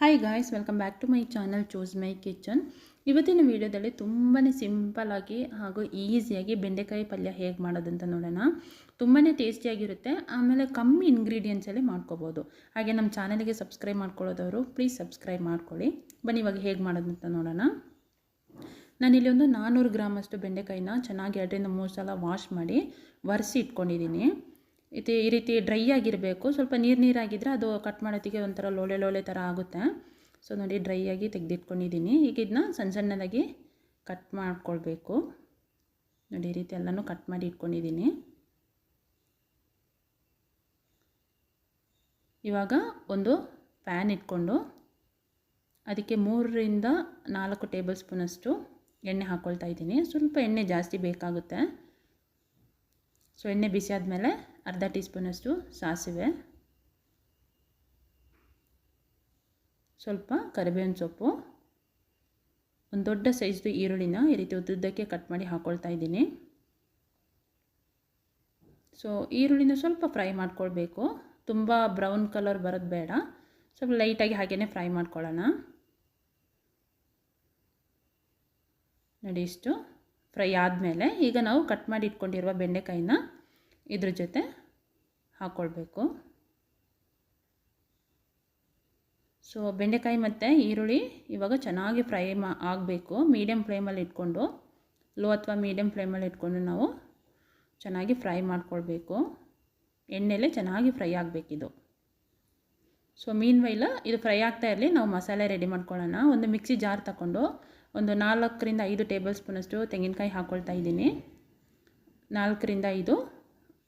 Hi guys welcome back to my channel choose my kitchen ಇವತ್ತಿನ ವಿಡಿಯೋದಲ್ಲಿ ತುಂಬಾ ಸಿಂಪಲಾಗಿ ಹಾಗೂ ಈಸಿಯಾಗಿ ಬೆಂಡೆಕಾಯಿ ಪಲ್ಯ ಹೇಗೆ ಮಾಡೋದಂತ ನೋಡೋಣ. ತುಂಬಾ ಟೇಸ್ಟಿಯಾಗಿರುತ್ತೆ ಆಮೇಲೆ ಕಮ್ಮಿ ಇಂಗ್ರೀಡಿಯೆಂಟ್ಸಲ್ಲಿ ಮಾಡ್ಕೋಬೋದು. ಹಾಗೆ ನಮ್ಮ ಚಾನಲ್ಗೆ ಸಬ್ಸ್ಕ್ರೈಬ್ ಮಾಡ್ಕೊಳ್ಳೋದವರು ಪ್ಲೀಸ್ ಸಬ್ಸ್ಕ್ರೈಬ್ ಮಾಡ್ಕೊಳ್ಳಿ. ಬನ್ನಿ, ಇವಾಗ ಹೇಗೆ ಮಾಡೋದಂತ ನೋಡೋಣ. ನಾನಿಲ್ಲಿ ಒಂದು ನಾನ್ನೂರು ಗ್ರಾಮಷ್ಟು ಬೆಂಡೆಕಾಯಿನ ಚೆನ್ನಾಗಿ ಎರಡರಿಂದ ಮೂರು ಸಲ ವಾಶ್ ಮಾಡಿ, ಒರೆಸಿ ಇಟ್ಕೊಂಡಿದ್ದೀನಿ. ಇದು ಈ ರೀತಿ ಡ್ರೈ ಆಗಿರಬೇಕು. ಸ್ವಲ್ಪ ನೀರು ನೀರಾಗಿದ್ದರೆ ಅದು ಕಟ್ ಮಾಡೋತ್ತಿಗೆ ಒಂಥರ ಲೋಳೆ ಲೋಳೆ ಥರ ಆಗುತ್ತೆ. ಸೊ ನೋಡಿ ಡ್ರೈ ಆಗಿ ತೆಗೆದಿಟ್ಕೊಂಡಿದ್ದೀನಿ ಈಗ ಇದನ್ನ ಸಣ್ಣ ಸಣ್ಣದಾಗಿ ಕಟ್ ಮಾಡ್ಕೊಳ್ಬೇಕು. ನೋಡಿ ಈ ರೀತಿ ಎಲ್ಲನೂ ಕಟ್ ಮಾಡಿ ಇಟ್ಕೊಂಡಿದ್ದೀನಿ ಇವಾಗ ಒಂದು ಪ್ಯಾನ್ ಇಟ್ಕೊಂಡು ಅದಕ್ಕೆ ಮೂರರಿಂದ ನಾಲ್ಕು ಟೇಬಲ್ ಸ್ಪೂನಷ್ಟು ಎಣ್ಣೆ ಹಾಕ್ಕೊಳ್ತಾ ಇದ್ದೀನಿ. ಸ್ವಲ್ಪ ಎಣ್ಣೆ ಜಾಸ್ತಿ ಬೇಕಾಗುತ್ತೆ. ಸೊ ಎಣ್ಣೆ ಬಿಸಿ ಆದಮೇಲೆ ಅರ್ಧ ಟೀ ಸ್ಪೂನಷ್ಟು ಸಾಸಿವೆ. ಸ್ವಲ್ಪ ಕರಿಬೇವಿನ ಸೊಪ್ಪು. ಒಂದು ದೊಡ್ಡ ಸೈಜ್ದು ಈರುಳ್ಳಿನ ಈ ರೀತಿ ಉದ್ದುದ್ದಕ್ಕೆ ಕಟ್ ಮಾಡಿ ಹಾಕ್ಕೊಳ್ತಾ ಇದ್ದೀನಿ. ಸೊ ಈರುಳ್ಳಿನ ಸ್ವಲ್ಪ ಫ್ರೈ ಮಾಡ್ಕೊಳ್ಬೇಕು. ತುಂಬ ಬ್ರೌನ್ ಕಲರ್ ಬರೋದು ಬೇಡ. ಸ್ವಲ್ಪ ಲೈಟಾಗಿ ಹಾಗೇ ಫ್ರೈ ಮಾಡ್ಕೊಳ್ಳೋಣ. ನೋಡಿ ಇಷ್ಟು ಫ್ರೈ ಆದಮೇಲೆ ಈಗ ನಾವು ಕಟ್ ಮಾಡಿ ಇಟ್ಕೊಂಡಿರುವ ಬೆಂಡೆಕಾಯಿನ ಇದ್ರ ಜೊತೆ ಹಾಕ್ಕೊಳ್ಬೇಕು ಸೊ ಬೆಂಡೆಕಾಯಿ ಮತ್ತು ಈರುಳ್ಳಿ ಇವಾಗ ಚೆನ್ನಾಗಿ ಫ್ರೈ ಮಾ, ಆಗಬೇಕು. ಮೀಡಿಯಮ್ ಫ್ಲೇಮಲ್ಲಿ ಇಟ್ಕೊಂಡು, ಲೋ ಅಥವಾ ಮೀಡಿಯಮ್ ಫ್ಲೇಮಲ್ಲಿ ಇಟ್ಕೊಂಡು ನಾವು ಚೆನ್ನಾಗಿ ಫ್ರೈ ಮಾಡ್ಕೊಳ್ಬೇಕು. ಎಣ್ಣೆಲೆ ಚೆನ್ನಾಗಿ ಫ್ರೈ ಆಗಬೇಕಿದು. ಸೊ ಮೀನ್ ವೈಲ ಇದು ಫ್ರೈ ಆಗ್ತಾ ಇರಲಿ, ನಾವು ಮಸಾಲೆ ರೆಡಿ ಮಾಡ್ಕೊಳ್ಳೋಣ. ಒಂದು ಮಿಕ್ಸಿ ಜಾರ್ ತಗೊಂಡು ಒಂದು ನಾಲ್ಕರಿಂದ ಐದು ಟೇಬಲ್ ಸ್ಪೂನಷ್ಟು ತೆಂಗಿನಕಾಯಿ ಹಾಕ್ಕೊಳ್ತಾ ಇದ್ದೀನಿ. ನಾಲ್ಕರಿಂದ ಐದು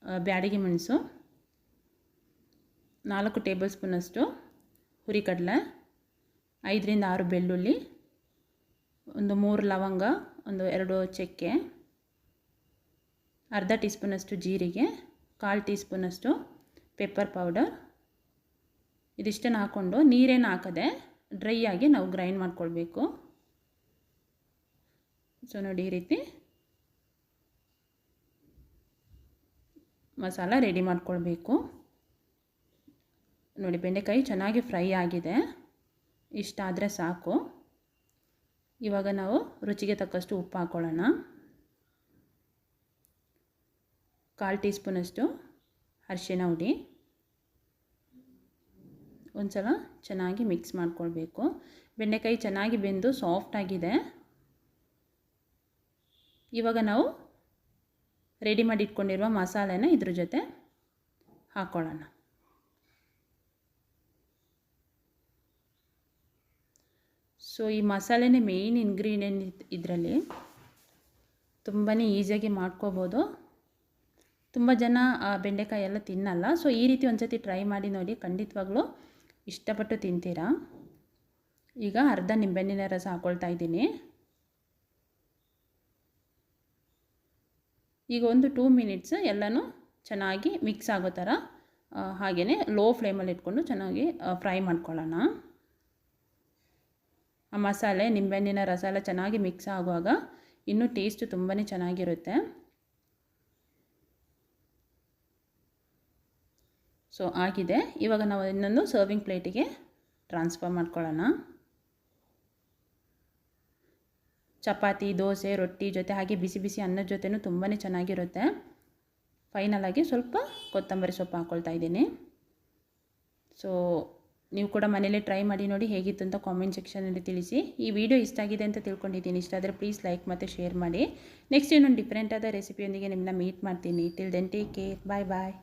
ಬ್ಯಾಡಿಗೆ ಮೆಣಸು, ನಾಲ್ಕು ಟೇಬಲ್ ಸ್ಪೂನಷ್ಟು ಹುರಿಕಡಲೆ, ಐದರಿಂದ ಆರು ಬೆಳ್ಳುಳ್ಳಿ, ಒಂದು ಮೂರು ಲವಂಗ, ಒಂದು ಎರಡು ಚಕ್ಕೆ, ಅರ್ಧ ಟೀ ಸ್ಪೂನಷ್ಟು ಜೀರಿಗೆ, ಕಾಲು ಟೀ ಸ್ಪೂನಷ್ಟು ಪೆಪ್ಪರ್ ಪೌಡರ್. ಇದಿಷ್ಟನ್ನು ಹಾಕ್ಕೊಂಡು ನೀರೇನು ಹಾಕದೆ ಡ್ರೈ ಆಗಿ ನಾವು ಗ್ರೈಂಡ್ ಮಾಡ್ಕೊಳ್ಬೇಕು. ಸೊ ನೋಡಿ ಈ ರೀತಿ ಮಸಾಲ ರೆಡಿ ಮಾಡ್ಕೊಳ್ಬೇಕು. ನೋಡಿ, ಬೆಂಡೆಕಾಯಿ ಚೆನ್ನಾಗಿ ಫ್ರೈ ಆಗಿದೆ. ಇಷ್ಟಾದರೆ ಸಾಕು. ಇವಾಗ ನಾವು ರುಚಿಗೆ ತಕ್ಕಷ್ಟು ಉಪ್ಪು ಹಾಕ್ಕೊಳ್ಳೋಣ ಕಾಲು ಟೀ ಸ್ಪೂನಷ್ಟು ಅರಿಶಿನ ಹುಡಿ. ಒಂದು ಸಲ ಚೆನ್ನಾಗಿ ಮಿಕ್ಸ್ ಮಾಡ್ಕೊಳ್ಬೇಕು. ಬೆಂಡೆಕಾಯಿ ಚೆನ್ನಾಗಿ ಬೆಂದು ಸಾಫ್ಟಾಗಿದೆ ಇವಾಗ ನಾವು ರೆಡಿ ಮಾಡಿ ಇಟ್ಕೊಂಡಿರುವ ಮಸಾಲೆನ ಇದ್ರ ಜೊತೆ ಹಾಕ್ಕೊಳ್ಳೋಣ ಸೊ ಈ ಮಸಾಲೆನೇ ಮೇಯ್ನ್ ಇಂಗ್ರೀಡಿಯೆಂಟ್ ಇದರಲ್ಲಿ ತುಂಬಾ ಈಸಿಯಾಗಿ ಮಾಡ್ಕೋಬೋದು. ತುಂಬ ಜನ ಬೆಂಡೆಕಾಯಿ ಎಲ್ಲ ತಿನ್ನಲ್ಲ. ಸೊ ಈ ರೀತಿ ಒಂದು ಸತಿ ಟ್ರೈ ಮಾಡಿ ನೋಡಿ ಖಂಡಿತವಾಗ್ಲೂ ಇಷ್ಟಪಟ್ಟು ತಿಂತೀರಾ. ಈಗ ಅರ್ಧ ನಿಂಬೆಹಣ್ಣಿನ ರಸ ಹಾಕ್ಕೊಳ್ತಾ ಇದ್ದೀನಿ. ಈಗ ಒಂದು ಟೂ ಮಿನಿಟ್ಸ್ ಎಲ್ಲನೂ ಚೆನ್ನಾಗಿ ಮಿಕ್ಸ್ ಆಗೋ ಥರ ಹಾಗೆಯೇ ಲೋ ಫ್ಲೇಮಲ್ಲಿ ಇಟ್ಕೊಂಡು ಚೆನ್ನಾಗಿ ಫ್ರೈ ಮಾಡ್ಕೊಳ್ಳೋಣ. ಆ ಮಸಾಲೆ, ನಿಂಬೆಹಣ್ಣಿನ ರಸ ಎಲ್ಲ ಚೆನ್ನಾಗಿ ಮಿಕ್ಸ್ ಆಗುವಾಗ ಇನ್ನೂ ಟೇಸ್ಟು ತುಂಬಾ ಚೆನ್ನಾಗಿರುತ್ತೆ. ಸೊ ಆಗಿದೆ. ಇವಾಗ ನಾವು ಇನ್ನೊಂದು ಸರ್ವಿಂಗ್ ಪ್ಲೇಟಿಗೆ ಟ್ರಾನ್ಸ್ಫರ್ ಮಾಡ್ಕೊಳ್ಳೋಣ. ಚಪಾತಿ, ದೋಸೆ, ರೊಟ್ಟಿ ಜೊತೆ ಹಾಗೆ ಬಿಸಿ ಬಿಸಿ ಅನ್ನದ ಜೊತೆನೂ ತುಂಬಾ ಚೆನ್ನಾಗಿರುತ್ತೆ. ಫೈನಲಾಗಿ ಸ್ವಲ್ಪ ಕೊತ್ತಂಬರಿ ಸೊಪ್ಪು ಹಾಕ್ಕೊಳ್ತಾ ಇದ್ದೀನಿ. ಸೊ ನೀವು ಕೂಡ ಮನೇಲಿ ಟ್ರೈ ಮಾಡಿ ನೋಡಿ ಹೇಗಿತ್ತು ಅಂತ ಕಾಮೆಂಟ್ ಸೆಕ್ಷನಲ್ಲಿ ತಿಳಿಸಿ. ಈ ವಿಡಿಯೋ ಇಷ್ಟ ಆಗಿದೆ ಅಂತ ತಿಳ್ಕೊಂಡಿದ್ದೀನಿ. ಇಷ್ಟ ಆದರೆ ಪ್ಲೀಸ್ ಲೈಕ್ ಮತ್ತು ಶೇರ್ ಮಾಡಿ. ನೆಕ್ಸ್ಟ್ ಇನ್ನೊಂದು ಡಿಫ್ರೆಂಟಾದ ರೆಸಿಪಿಯೊಂದಿಗೆ ನಿಮ್ಮನ್ನ ಮೀಟ್ ಮಾಡ್ತೀನಿ. Till then take care bye bye